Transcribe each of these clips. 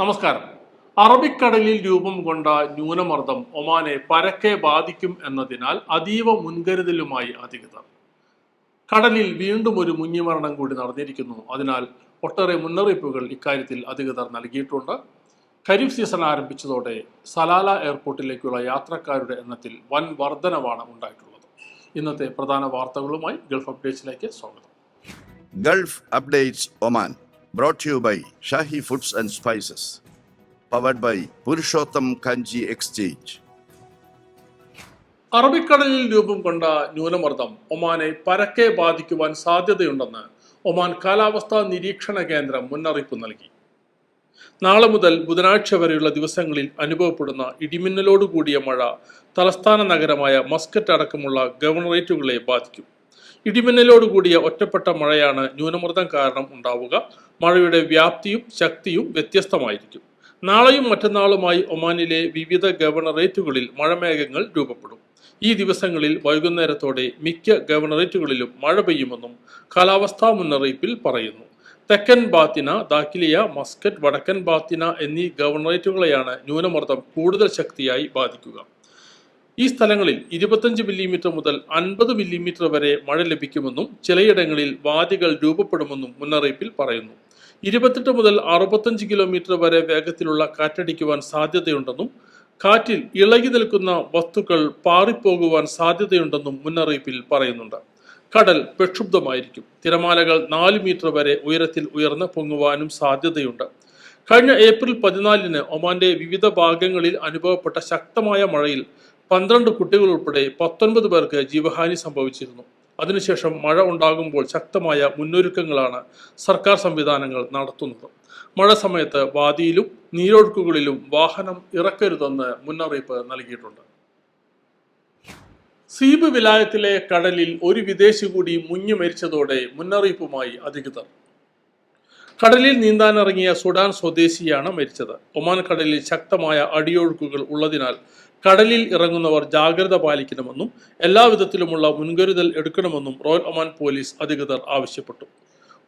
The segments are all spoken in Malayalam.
നമസ്കാരം. അറബിക്കടലിൽ രൂപം കൊണ്ട ന്യൂനമർദ്ദം ഒമാനെ പരക്കെ ബാധിക്കും എന്നതിനാൽ അതീവ മുൻകരുതലുമായി അധികൃതർ. കടലിൽ വീണ്ടും ഒരു മുങ്ങിമരണം കൂടി നടന്നിരിക്കുന്നു. അതിനാൽ ഒട്ടേറെ മുന്നറിയിപ്പുകൾ ഇക്കാര്യത്തിൽ അധികൃതർ നൽകിയിട്ടുണ്ട്. ഖരീഫ് സീസൺ ആരംഭിച്ചതോടെ സലാല എയർപോർട്ടിലേക്കുള്ള യാത്രക്കാരുടെ എണ്ണത്തിൽ വൻ വർധനവാണ് ഉണ്ടായിട്ടുള്ളത്. ഇന്നത്തെ പ്രധാന വാർത്തകളുമായി ഗൾഫ് അപ്ഡേറ്റ്സിലേക്ക് സ്വാഗതം. Gulf updates Oman brought to you by Shahi Foods and Spices. Powered by Purushottam Kanji Exchange. അറബിക്കടലിൽ രൂപം കൊണ്ട ന്യൂനമർദ്ദം ഒമാനെ പരക്കെ ബാധിക്കുവാൻ സാധ്യതയുണ്ടെന്ന് ഒമാൻ കാലാവസ്ഥാ നിരീക്ഷണ കേന്ദ്രം മുന്നറിയിപ്പ് നൽകി നാളെ മുതൽ ബുധനാഴ്ച വരെയുള്ള ദിവസങ്ങളിൽ അനുഭവപ്പെടുന്ന ഇടിമിന്നലോടുകൂടിയ മഴ തലസ്ഥാന നഗരമായ മസ്കറ്റ് അടക്കമുള്ള ഗവർണറേറ്റുകളെ ബാധിക്കും ഇടിമിന്നലോട് കൂടിയ ഒറ്റപ്പെട്ട മഴയാണ് ന്യൂനമർദ്ദം കാരണം ഉണ്ടാവുക. മഴയുടെ വ്യാപ്തിയും ശക്തിയും വ്യത്യസ്തമായിരിക്കും. നാളെയും മറ്റന്നാളുമായി ഒമാനിലെ വിവിധ ഗവർണറേറ്റുകളിൽ മഴമേഘങ്ങൾ രൂപപ്പെടും. ഈ ദിവസങ്ങളിൽ വൈകുന്നേരത്തോടെ മിക്ക ഗവർണറേറ്റുകളിലും മഴ പെയ്യുമെന്നും കാലാവസ്ഥാ മുന്നറിയിപ്പിൽ പറയുന്നു. തെക്കൻ ബാത്തിന ദാക്കിലിയ മസ്കറ്റ് വടക്കൻ ബാത്തിന എന്നീ ഗവർണറേറ്റുകളെയാണ് ന്യൂനമർദ്ദം കൂടുതൽ ശക്തിയായി ബാധിക്കുക. ഈ സ്ഥലങ്ങളിൽ ഇരുപത്തഞ്ച് മില്ലിമീറ്റർ മുതൽ അൻപത് മില്ലിമീറ്റർ വരെ മഴ ലഭിക്കുമെന്നും ചിലയിടങ്ങളിൽ വാദികൾ രൂപപ്പെടുമെന്നും മുന്നറിയിപ്പിൽ പറയുന്നു. ഇരുപത്തെട്ട് മുതൽ അറുപത്തഞ്ച് കിലോമീറ്റർ വരെ വേഗത്തിലുള്ള കാറ്റടിക്കുവാൻ സാധ്യതയുണ്ടെന്നും കാറ്റിൽ ഇളകി നിൽക്കുന്ന വസ്തുക്കൾ പാറിപ്പോകുവാൻ സാധ്യതയുണ്ടെന്നും മുന്നറിയിപ്പിൽ പറയുന്നുണ്ട്. കടൽ പ്രക്ഷുബ്ധമായിരിക്കും. തിരമാലകൾ നാല് മീറ്റർ വരെ ഉയരത്തിൽ ഉയർന്ന് പൊങ്ങുവാനും സാധ്യതയുണ്ട്. കഴിഞ്ഞ ഏപ്രിൽ പതിനാലിന് ഒമാന്റെ വിവിധ ഭാഗങ്ങളിൽ അനുഭവപ്പെട്ട ശക്തമായ മഴയിൽ പന്ത്രണ്ട് കുട്ടികൾ ഉൾപ്പെടെ പത്തൊൻപത് പേർക്ക് ജീവഹാനി സംഭവിച്ചിരുന്നു. അതിനുശേഷം മഴ ഉണ്ടാകുമ്പോൾ ശക്തമായ മുന്നൊരുക്കങ്ങളാണ് സർക്കാർ സംവിധാനങ്ങൾ നടത്തുന്നത്. മഴ സമയത്ത് വാദിയിലും നീരൊഴുക്കുകളിലും വാഹനം ഇറക്കരുതെന്ന് മുന്നറിയിപ്പ് നൽകിയിട്ടുണ്ട്. സീബ് വിലായത്തിലെ കടലിൽ ഒരു വിദേശി കൂടി മുങ്ങി മരിച്ചതോടെ മുന്നറിയിപ്പുമായി അധികൃതർ. കടലിൽ നീന്താനിറങ്ങിയ സുഡാൻ സ്വദേശിയാണ് മരിച്ചത്. ഒമാൻ കടലിൽ ശക്തമായ അടിയൊഴുക്കുകൾ ഉള്ളതിനാൽ കടലിൽ ഇറങ്ങുന്നവർ ജാഗ്രത പാലിക്കണമെന്നും എല്ലാവിധത്തിലുമുള്ള മുൻകരുതൽ എടുക്കണമെന്നും റോയൽ ഒമാൻ പോലീസ് അധികൃതർ ആവശ്യപ്പെട്ടു.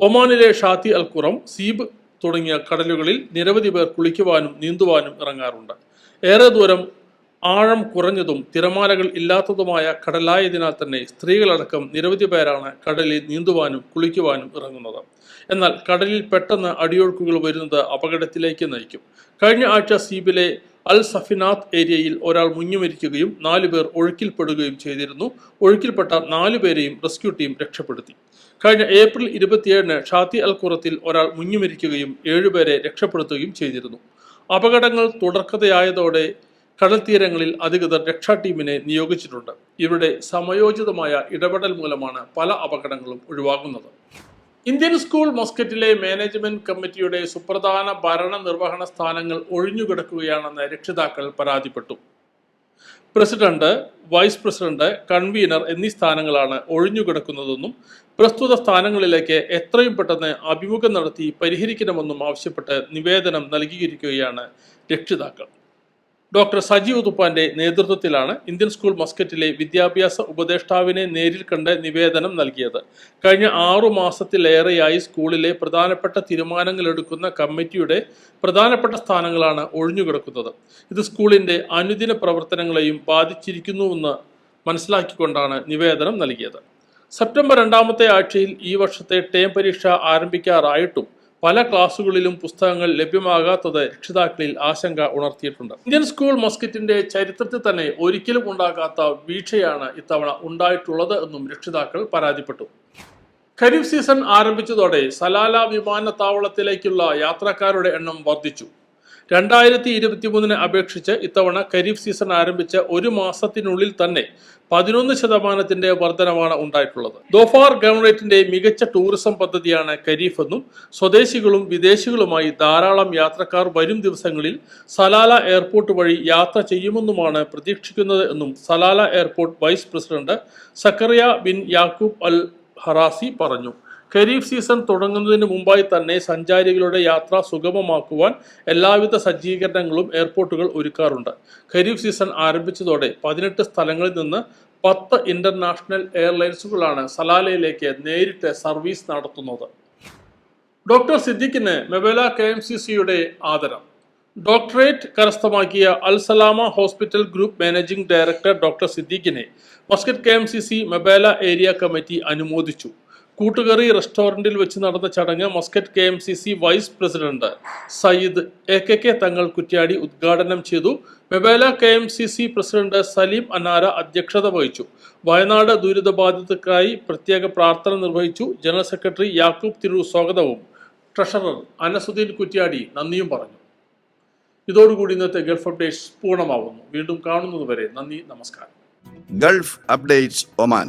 ഒമാനിലെ ഷാത്തി അൽ ഖുറം സീബ് തുടങ്ങിയ കടലുകളിൽ നിരവധി പേർ കുളിക്കുവാനും നീന്തുവാനും ഇറങ്ങാറുണ്ട്. ഏറെ ദൂരം ആഴം കുറഞ്ഞതും തിരമാലകൾ ഇല്ലാത്തതുമായ കടലായതിനാൽ തന്നെ സ്ത്രീകളടക്കം നിരവധി പേരാണ് കടലിൽ നീന്തുവാനും കുളിക്കുവാനും ഇറങ്ങുന്നത്. എന്നാൽ കടലിൽ പെട്ടെന്ന് അടിയൊഴുക്കുകൾ വരുന്നത് അപകടത്തിലേക്ക് നയിക്കും. കഴിഞ്ഞ ആഴ്ച സീബിലെ അൽ സഫിനാത്ത് ഏരിയയിൽ ഒരാൾ മുങ്ങിമരിക്കുകയും നാലു പേർ ഒഴുക്കിൽപ്പെടുകയും ചെയ്തിരുന്നു. ഒഴുക്കിൽപ്പെട്ട നാലു പേരെയും റെസ്ക്യൂ ടീം രക്ഷപ്പെടുത്തി. കഴിഞ്ഞ ഏപ്രിൽ ഇരുപത്തിയേഴിന് ഷാത്തി അൽ കുറത്തിൽ ഒരാൾ മുങ്ങിമരിക്കുകയും ഏഴുപേരെ രക്ഷപ്പെടുത്തുകയും ചെയ്തിരുന്നു. അപകടങ്ങൾ തുടർക്കഥയായതോടെ കടൽ തീരങ്ങളിൽ അധികൃതർ രക്ഷാ ടീമിനെ നിയോഗിച്ചിട്ടുണ്ട്. ഇവരുടെ സമയോചിതമായ ഇടപെടൽ മൂലമാണ് പല അപകടങ്ങളും ഒഴിവാകുന്നത്. ഇന്ത്യൻ സ്കൂൾ മസ്കറ്റിലെ മാനേജ്മെന്റ് കമ്മിറ്റിയുടെ സുപ്രധാന ഭരണ നിർവഹണ സ്ഥാനങ്ങൾ ഒഴിഞ്ഞുകിടക്കുകയാണെന്ന് രക്ഷിതാക്കൾ പരാതിപ്പെട്ടു. പ്രസിഡന്റ് വൈസ് പ്രസിഡന്റ് കൺവീനർ എന്നീ സ്ഥാനങ്ങളാണ് ഒഴിഞ്ഞുകിടക്കുന്നതെന്നും പ്രസ്തുത സ്ഥാനങ്ങളിലേക്ക് എത്രയും പെട്ടെന്ന് അഭിമുഖം നടത്തി പരിഹരിക്കണമെന്നും ആവശ്യപ്പെട്ട് നിവേദനം നൽകിയിരിക്കുകയാണ് രക്ഷിതാക്കൾ. ഡോക്ടർ സജീവ് തുപ്പാന്റെ നേതൃത്വത്തിലാണ് ഇന്ത്യൻ സ്കൂൾ മസ്കറ്റിലെ വിദ്യാഭ്യാസ ഉപദേഷ്ടാവിനെ നേരിൽ കണ്ട് നിവേദനം നൽകിയത്. കഴിഞ്ഞ ആറു മാസത്തിലേറെയായി സ്കൂളിലെ പ്രധാനപ്പെട്ട തീരുമാനങ്ങൾ എടുക്കുന്ന കമ്മിറ്റിയുടെ പ്രധാനപ്പെട്ട സ്ഥാനങ്ങളാണ് ഒഴിഞ്ഞുകിടക്കുന്നത്. ഇത് സ്കൂളിന്റെ അനുദിന പ്രവർത്തനങ്ങളെയും ബാധിച്ചിരിക്കുന്നുവെന്ന് മനസ്സിലാക്കിക്കൊണ്ടാണ് നിവേദനം നൽകിയത്. സെപ്റ്റംബർ രണ്ടാമത്തെ ആഴ്ചയിൽ ഈ വർഷത്തെ ടേം പരീക്ഷ ആരംഭിക്കാറായിട്ടും പല ക്ലാസ്സുകളിലും പുസ്തകങ്ങൾ ലഭ്യമാകാത്തത് രക്ഷിതാക്കളിൽ ആശങ്ക ഉണർത്തിയിട്ടുണ്ട്. ഇന്ത്യൻ സ്കൂൾ മസ്കറ്റിന്റെ ചരിത്രത്തിൽ തന്നെ ഒരിക്കലും ഉണ്ടാകാത്ത വീഴ്ചയാണ് ഇത്തവണ ഉണ്ടായിട്ടുള്ളത് എന്നും രക്ഷിതാക്കൾ പരാതിപ്പെട്ടു. ഖരീഫ് സീസൺ ആരംഭിച്ചതോടെ സലാല വിമാനത്താവളത്തിലേക്കുള്ള യാത്രക്കാരുടെ എണ്ണം വർദ്ധിച്ചു. രണ്ടായിരത്തി ഇരുപത്തി മൂന്നിനെ അപേക്ഷിച്ച് ഇത്തവണ ഖരീഫ് സീസൺ ആരംഭിച്ച ഒരു മാസത്തിനുള്ളിൽ തന്നെ പതിനൊന്ന് ശതമാനത്തിന്റെ വർധനവാണ് ഉണ്ടായിട്ടുള്ളത്. ദോഫാർ ഗവൺമെന്റിന്റെ മികച്ച ടൂറിസം പദ്ധതിയാണ് ഖരീഫ് എന്നും സ്വദേശികളും വിദേശികളുമായി ധാരാളം യാത്രക്കാർ വരും ദിവസങ്ങളിൽ സലാല എയർപോർട്ട് വഴി യാത്ര ചെയ്യുമെന്നുമാണ് പ്രതീക്ഷിക്കുന്നത് എന്നും Salalah airport vice president Zakaria bin Yaqoob al Harasi പറഞ്ഞു. ഖരീഫ് സീസൺ തുടങ്ങുന്നതിന് മുമ്പായി തന്നെ സഞ്ചാരികളുടെ യാത്ര സുഗമമാക്കുവാൻ എല്ലാവിധ സജ്ജീകരണങ്ങളും എയർപോർട്ടുകൾ ഒരുക്കാറുണ്ട്. ഖരീഫ് സീസൺ ആരംഭിച്ചതോടെ പതിനെട്ട് സ്ഥലങ്ങളിൽ നിന്ന് പത്ത് ഇന്റർനാഷണൽ എയർലൈൻസുകളാണ് സലാലയിലേക്ക് നേരിട്ട് സർവീസ് നടത്തുന്നത്. ഡോക്ടർ സിദ്ദിഖിന് മെബേല കെ എം സി സിയുടെ ആദരം. ഡോക്ടറേറ്റ് കരസ്ഥമാക്കിയ al Salama hospital group managing director doctor സിദ്ദിഖിനെ Muscat K M C C Mabela area committee അനുമോദിച്ചു. കൂട്ടുകറി റെസ്റ്റോറന്റിൽ വെച്ച് നടന്ന ചടങ്ങ് Muscat K M C C vice president Sayyid A K K Thangal Kuttiady ഉദ്ഘാടനം ചെയ്തു. Mabela K M C C president Saleem Anara അധ്യക്ഷത വഹിച്ചു. വയനാട് ദുരിതബാധിതർക്കായി പ്രത്യേക പ്രാർത്ഥന നിർവഹിച്ചു. ജനറൽ സെക്രട്ടറി യാക്കൂബ് തിരു സ്വാഗതവും. ട്രഷറർ അനസുദ്ദീൻ കുറ്റ്യാടി നന്ദിയും പറഞ്ഞു. ഇതോടുകൂടി ഇന്നത്തെ ഗൾഫ് അപ്ഡേറ്റ്സ് പൂർണമാവുന്നു. വീണ്ടും കാണുന്നതുവരെ നന്ദി നമസ്കാരം. Gulf updates Oman.